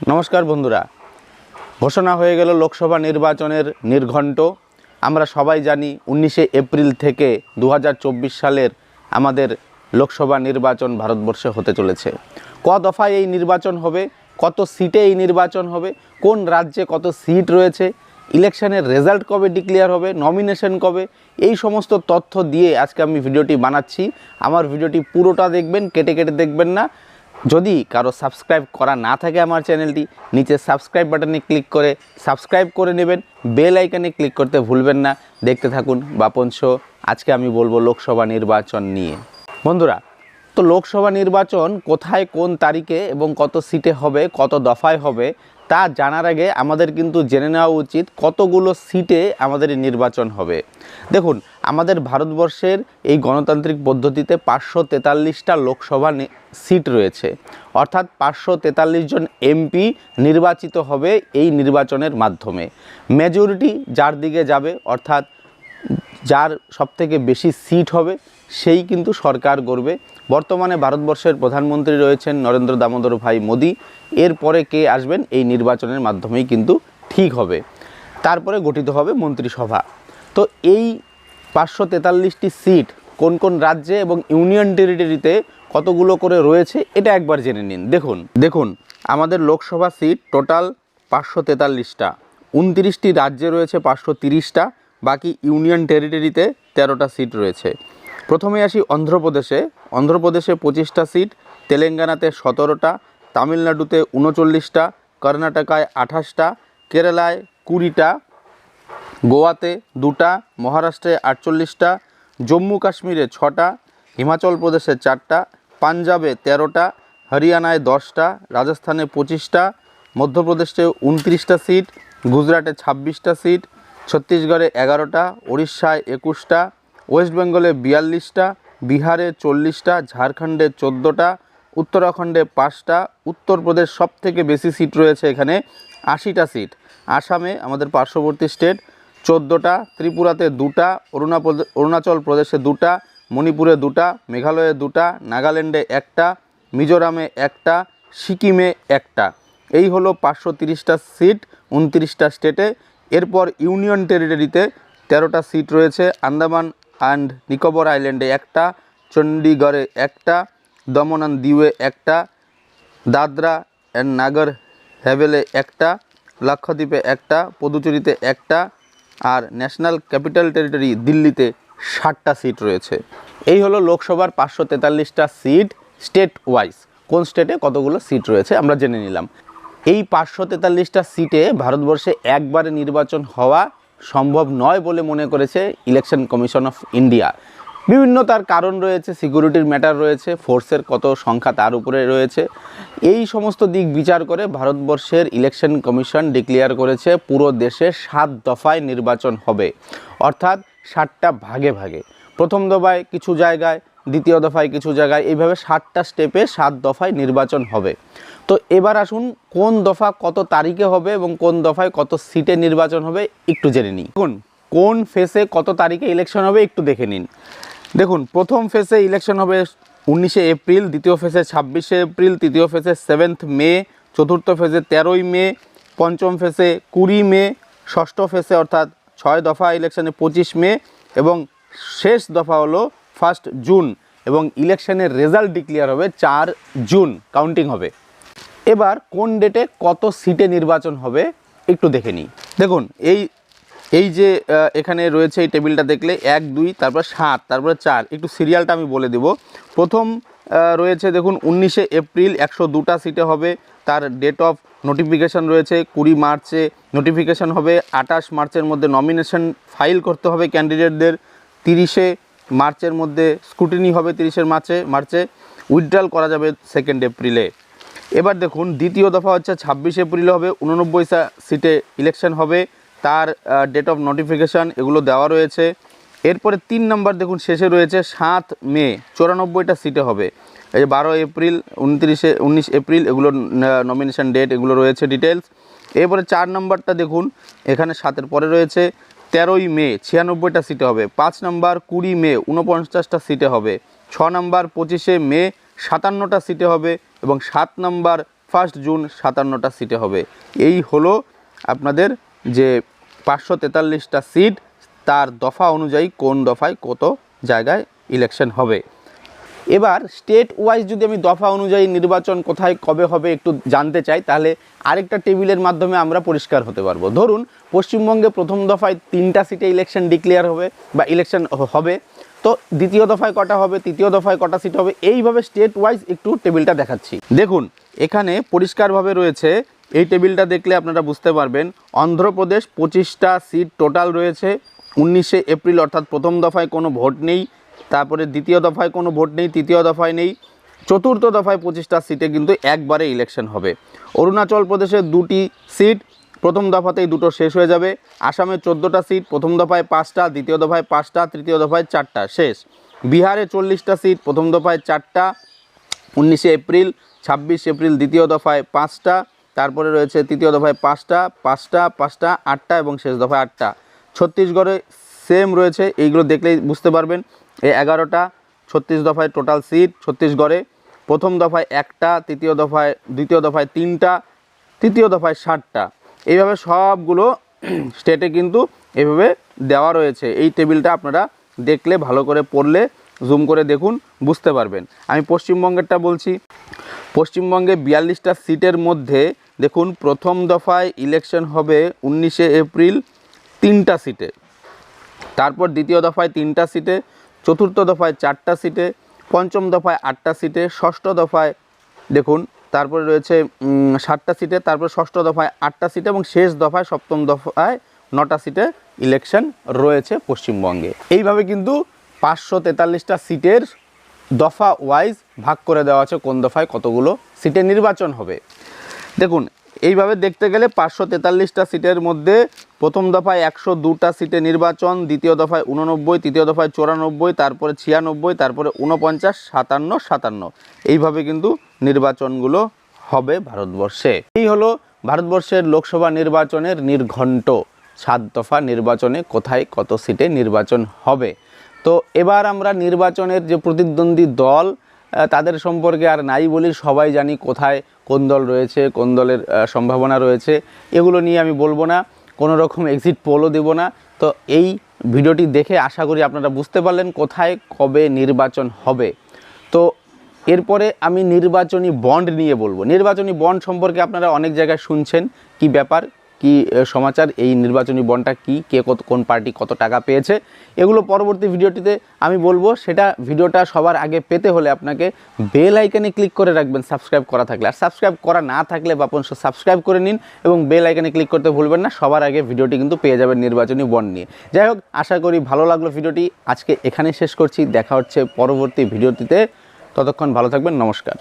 নমস্কার বন্ধুরা। ঘোষণা হয়ে গেল লোকসভা নির্বাচনের নির্ঘণ্ট। আমরা সবাই জানি উনিশে এপ্রিল থেকে দু হাজার চব্বিশ সালের আমাদের লোকসভা নির্বাচন ভারতবর্ষে হতে চলেছে। ক দফায় এই নির্বাচন হবে, কত সিটে এই নির্বাচন হবে, কোন রাজ্যে কত সিট রয়েছে, ইলেকশনের রেজাল্ট কবে ডিক্লেয়ার হবে, নমিনেশন কবে, এই সমস্ত তথ্য দিয়ে আজকে আমি ভিডিওটি বানাচ্ছি। আমার ভিডিওটি পুরোটা দেখবেন, কেটে কেটে দেখবেন না। যদি কারও সাবস্ক্রাইব করা না থাকে আমার চ্যানেলটি নিচে সাবস্ক্রাইব বাটনে ক্লিক করে সাবস্ক্রাইব করে নেবেন। বেল আইকনে ক্লিক করতে ভুলবেন না। দেখতে থাকুন বাপন শো আজকে আমি বলব লোকসভা নির্বাচন নিয়ে। বন্ধুরা, তো লোকসভা নির্বাচন কোথায়, কোন তারিখে এবং কত সিটে হবে, কত দফায় হবে, তা জানার আগে আমাদের কিন্তু জেনে নেওয়া উচিত কতগুলো সিটে আমাদের নির্বাচন হবে। দেখুন আমাদের ভারতবর্ষের এই গণতান্ত্রিক পদ্ধতিতে পাঁচশো তেতাল্লিশটা লোকসভা সিট রয়েছে। অর্থাৎ পাঁচশো তেতাল্লিশ জন এমপি নির্বাচিত হবে এই নির্বাচনের মাধ্যমে। মেজরিটি যার দিকে যাবে, অর্থাৎ যার সবথেকে বেশি সিট হবে, সেই কিন্তু সরকার গড়বে। বর্তমানে ভারতবর্ষের প্রধানমন্ত্রী রয়েছেন নরেন্দ্র দামোদর ভাই মোদি। এরপরে কে আসবেন, এই নির্বাচনের মাধ্যমেই কিন্তু ঠিক হবে। তারপরে গঠিত হবে মন্ত্রিসভা। তো এই পাঁচশো তেতাল্লিশটি সিট কোন কোন রাজ্যে এবং ইউনিয়ন টেরিটরিতে কতগুলো করে রয়েছে, এটা একবার জেনে নিন। দেখুন দেখুন, আমাদের লোকসভা সিট টোটাল পাঁচশো তেতাল্লিশটা, উনত্রিশটি রাজ্যে রয়েছে পাঁচশো তিরিশটা, বাকি ইউনিয়ন টেরিটরিতে তেরোটা সিট রয়েছে। প্রথমে আসি অন্ধ্রপ্রদেশে অন্ধ্রপ্রদেশে পঁচিশটা সিট, তেলেঙ্গানাতে সতেরোটা, তামিলনাড়ুতে উনচল্লিশটা, কর্ণাটকায় আঠাশটা, কেরালায় কুড়িটা গোয়াতে দুটা, মহারাষ্ট্রে আটচল্লিশটা জম্মু কাশ্মীরে ছটা, হিমাচল প্রদেশে চারটা, পাঞ্জাবে তেরোটা, হরিয়ানায় দশটা, রাজস্থানে পঁচিশটা, মধ্যপ্রদেশে উনত্রিশটা সিট, গুজরাটে ছাব্বিশটা সিট, ছত্তিশগড়ে এগারোটা উড়িষ্যায় একুশটা, ওয়েস্ট বেঙ্গলে বিয়াল্লিশটা, বিহারে চল্লিশটা, ঝাড়খণ্ডে চোদ্দোটা, উত্তরাখণ্ডে পাঁচটা, উত্তরপ্রদেশ সব থেকে বেশি সিট রয়েছে এখানে আশিটা সিট। আসামে আমাদের পার্শ্ববর্তী স্টেট চোদ্দোটা, ত্রিপুরাতে দুটা অরুণা অরুণাচল প্রদেশে দুটা, মণিপুরে দুটা, মেঘালয়ে দুটা, নাগাল্যান্ডে একটা, মিজোরামে একটা, সিকিমে একটা। এই হলো পাঁচশো তিরিশটা সিট উনত্রিশটা স্টেটে। এরপর ইউনিয়ন টেরিটরিতে তেরোটা সিট রয়েছে। আন্দামান অ্যান্ড নিকোবর আইল্যান্ডে একটা চণ্ডীগড়ে একটা, দমন অ্যান্ড দিউয়ে একটা, দাদরা অ্যান্ড নাগর হ্যাভেলে একটা, লাক্ষাদ্বীপে একটা, পদুচেরিতে একটা আর ন্যাশনাল ক্যাপিটাল টেরিটরি দিল্লিতে ষাটটা সিট রয়েছে। এই হলো লোকসভার পাঁচশো তেতাল্লিশটা সিট স্টেট ওয়াইজ কোন স্টেটে কতগুলো সিট রয়েছে আমরা জেনে নিলাম। এই পাঁচশো তেতাল্লিশটা সিটে ভারতবর্ষে একবারে নির্বাচন হওয়া সম্ভব নয় বলে মনে করেছে ইলেকশন কমিশন অফ ইন্ডিয়া। বিভিন্ন তার কারণ রয়েছে সিকিউরিটির ম্যাটার রয়েছে ফোর্সের কত সংখ্যা তার উপরে রয়েছে। এই সমস্ত দিক বিচার করে ভারতবর্ষের ইলেকশন কমিশন ডিক্লেয়ার করেছে, পুরো দেশে সাত দফায় নির্বাচন হবে। অর্থাৎ সাতটা ভাগে ভাগে। প্রথম দফায় কিছু জায়গায়, দ্বিতীয় দফায় কিছু জায়গায়, এইভাবে সাতটা স্টেপে সাত দফায় নির্বাচন হবে। তো এবার আসুন, কোন দফা কত তারিখে হবে এবং কোন দফায় কত সিটে নির্বাচন হবে, একটু জেনে নিই। দেখুন, কোন ফেসে কত তারিখে ইলেকশন হবে, একটু দেখে নিন। দেখুন, প্রথম ফেসে ইলেকশন হবে উনিশে এপ্রিল, দ্বিতীয় ফেসে ছাব্বিশে এপ্রিল, তৃতীয় ফেসে সেভেন্থ মে, চতুর্থ ফেসে তেরোই মে, পঞ্চম ফেসে কুড়ি মে, ষষ্ঠ ফেসে অর্থাৎ ছয় দফা ইলেকশনে পঁচিশ মে এবং শেষ দফা হলো ফার্স্ট জুন এবং ইলেকশনের রেজাল্ট ডিক্লেয়ার হবে চার জুন কাউন্টিং হবে। এবার কোন ডেটে কত সিটে নির্বাচন হবে একটু দেখে নিই। দেখুন, এই এই যে এখানে রয়েছে এই টেবিলটা দেখলে, এক, দুই, তারপর সাত, তারপরে চার। একটু সিরিয়ালটা আমি বলে দেব। প্রথম রয়েছে দেখুন, উনিশে এপ্রিল একশো দুটা সিটে হবে। তার ডেট অফ নোটিফিকেশান রয়েছে, কুড়ি মার্চে নোটিফিকেশান হবে। আঠাশ মার্চের মধ্যে নমিনেশন ফাইল করতে হবে ক্যান্ডিডেটদের তিরিশে মার্চের মধ্যে স্ক্রুটিনি হবে তিরিশের মার্চে মার্চে উইথড্রল করা যাবে সেকেন্ড এপ্রিলে। এবার দেখুন, দ্বিতীয় দফা হচ্ছে ছাব্বিশ এপ্রিলে হবে, উননব্বই সিটে ইলেকশন হবে। তার ডেট অফ নোটিফিকেশান এগুলো দেওয়া রয়েছে। এরপরে তিন নম্বর দেখুন, শেষে রয়েছে সাত মে, চুরানব্বইটা সিটে হবে। এই যে বারো এপ্রিল, উনত্রিশে, উনিশ এপ্রিল এগুলো নমিনেশন ডেট এগুলো রয়েছে ডিটেলস এরপরে চার নম্বরটা দেখুন, এখানে সাতের পরে রয়েছে, তেরোই মে, ছিয়ানব্বইটা সিটে হবে। পাঁচ নম্বর কুড়ি মে উনপঞ্চাশটা সিটে হবে। ছ নম্বর পঁচিশে মে, সাতান্নটা সিটে হবে এবং সাত নম্বর ফার্স্ট জুন সাতান্নটা সিটে হবে। এই হলো আপনাদের যে পাঁচশো তেতাল্লিশটা সিট তার দফা অনুযায়ী কোন দফায় কত জায়গায় ইলেকশন হবে। এবার স্টেট ওয়াইজ যদি আমি দফা অনুযায়ী নির্বাচন কোথায়, কবে হবে একটু জানতে চাই, তাহলে আরেকটা টেবিলের মাধ্যমে আমরা পরিষ্কার হতে পারব। ধরুন, পশ্চিমবঙ্গে প্রথম দফায় তিনটা সিটে ইলেকশন ডিক্লেয়ার হবে বা ইলেকশন হবে, তো দ্বিতীয় দফায় কটা হবে, তৃতীয় দফায় কটা সিট হবে, এইভাবে স্টেট ওয়াইজ একটু টেবিলটা দেখাচ্ছি। দেখুন, এখানে পরিষ্কারভাবে রয়েছে এই টেবিলটা দেখলে আপনারা বুঝতে পারবেন, অন্ধ্রপ্রদেশ পঁচিশটা সিট টোটাল রয়েছে। উনিশে এপ্রিল, অর্থাৎ প্রথম দফায় কোনো ভোট নেই, তারপরে দ্বিতীয় দফায় কোনো ভোট নেই, তৃতীয় দফায় নেই, চতুর্থ দফায় পঁচিশটা সিটে কিন্তু একবারে ইলেকশন হবে। অরুণাচল প্রদেশের দুটি সিট, প্রথম দফাতেই দুটো শেষ হয়ে যাবে। আসামে চোদ্দোটা সিট, প্রথম দফায় পাঁচটা, দ্বিতীয় দফায় পাঁচটা, তৃতীয় দফায় চারটা, শেষ। বিহারে চল্লিশটা সিট, প্রথম দফায় চারটা, উনিশে এপ্রিল, ছাব্বিশ এপ্রিল, দ্বিতীয় দফায় পাঁচটা তারপরে রয়েছে তৃতীয় দফায় পাঁচটা পাঁচটা পাঁচটা, আটটা এবং শেষ দফায় আটটা। ছত্তিশগড়ে সেম রয়েছে, এইগুলো দেখলেই বুঝতে পারবেন। এই এগারোটা ছত্রিশ দফায় টোটাল সিট ছত্তিশগড়ে প্রথম দফায় একটা, তৃতীয় দফায়, দ্বিতীয় দফায় তিনটা, তৃতীয় দফায় ষাটটা। এইভাবে সবগুলো স্টেটে কিন্তু এভাবে দেওয়া রয়েছে। এই টেবিলটা আপনারা দেখলে, ভালো করে পড়লে জুম করে দেখুন, বুঝতে পারবেন। আমি পশ্চিমবঙ্গেরটা বলছি। পশ্চিমবঙ্গে বিয়াল্লিশটা সিটের মধ্যে দেখুন প্রথম দফায় ইলেকশন হবে উনিশে এপ্রিল তিনটা সিটে। তারপর দ্বিতীয় দফায় তিনটা সিটে, চতুর্থ দফায় চারটা সিটে, পঞ্চম দফায় আটটা সিটে, ষষ্ঠ দফায় দেখুন তারপরে রয়েছে সাতটা সিটে, তারপর ষষ্ঠ দফায় আটটা সিটে এবং শেষ দফায় সপ্তম দফায় নটা সিটে ইলেকশন রয়েছে পশ্চিমবঙ্গে। এইভাবে কিন্তু পাঁচশো তেতাল্লিশটা সিটের দফা ওয়াইজ ভাগ করে দেওয়া আছে কোন দফায় কতগুলো সিটে নির্বাচন হবে। দেখুন, এইভাবে দেখতে গেলে পাঁচশো তেতাল্লিশটা সিটের মধ্যে প্রথম দফায় একশো দুটা সিটে নির্বাচন, দ্বিতীয় দফায় উননব্বই তৃতীয় দফায় চুরানব্বই, তারপরে ছিয়ানব্বই, তারপরে উনপঞ্চাশ সাতান্ন সাতান্ন। এইভাবে কিন্তু নির্বাচনগুলো হবে ভারতবর্ষে। এই হলো ভারতবর্ষের লোকসভা নির্বাচনের নির্ঘণ্ট সাত দফা নির্বাচনে কোথায় কত সিটে নির্বাচন হবে। তো এবার আমরা নির্বাচনের যে প্রতিদ্বন্দ্বী দল তাদের সম্পর্কে আর নাই বলি সবাই জানি কোথায় কোন দল রয়েছে, কোন দলের সম্ভাবনা রয়েছে। এগুলো নিয়ে আমি বলব না, কোনো রকম এক্সিট পোলও দেবো না। তো এই ভিডিওটি দেখে আশা করি আপনারা বুঝতে পারলেন কোথায় কবে নির্বাচন হবে। তো এরপরে আমি নির্বাচনী বন্ড নিয়ে বলব। নির্বাচনী বন্ড সম্পর্কে আপনারা অনেক জায়গায় শুনছেন কি ব্যাপার। কি সমাচার, এই নির্বাচনী বন্ডটা কি, কে কত, কোন পার্টি কত টাকা পেয়েছে, এগুলো পরবর্তী ভিডিওটিতে আমি বলব। সেটা ভিডিওটা সবার আগে পেতে হলে আপনাকে বেল আইকনে ক্লিক করে রাখবেন, সাবস্ক্রাইব করা থাকলে। আর সাবস্ক্রাইব করা না থাকলে বা সাবস্ক্রাইব করে নিন এবং বেল আইকনে ক্লিক করতে ভুলবেন না, সবার আগে ভিডিওটি কিন্তু পেয়ে যাবেন নির্বাচনী বন্ড নিয়ে। যাই হোক, আশা করি ভালো লাগল ভিডিওটি। আজকে এখানেই শেষ করছি, দেখা হচ্ছে পরবর্তী ভিডিওটিতে। ততক্ষণ ভালো থাকবেন, নমস্কার।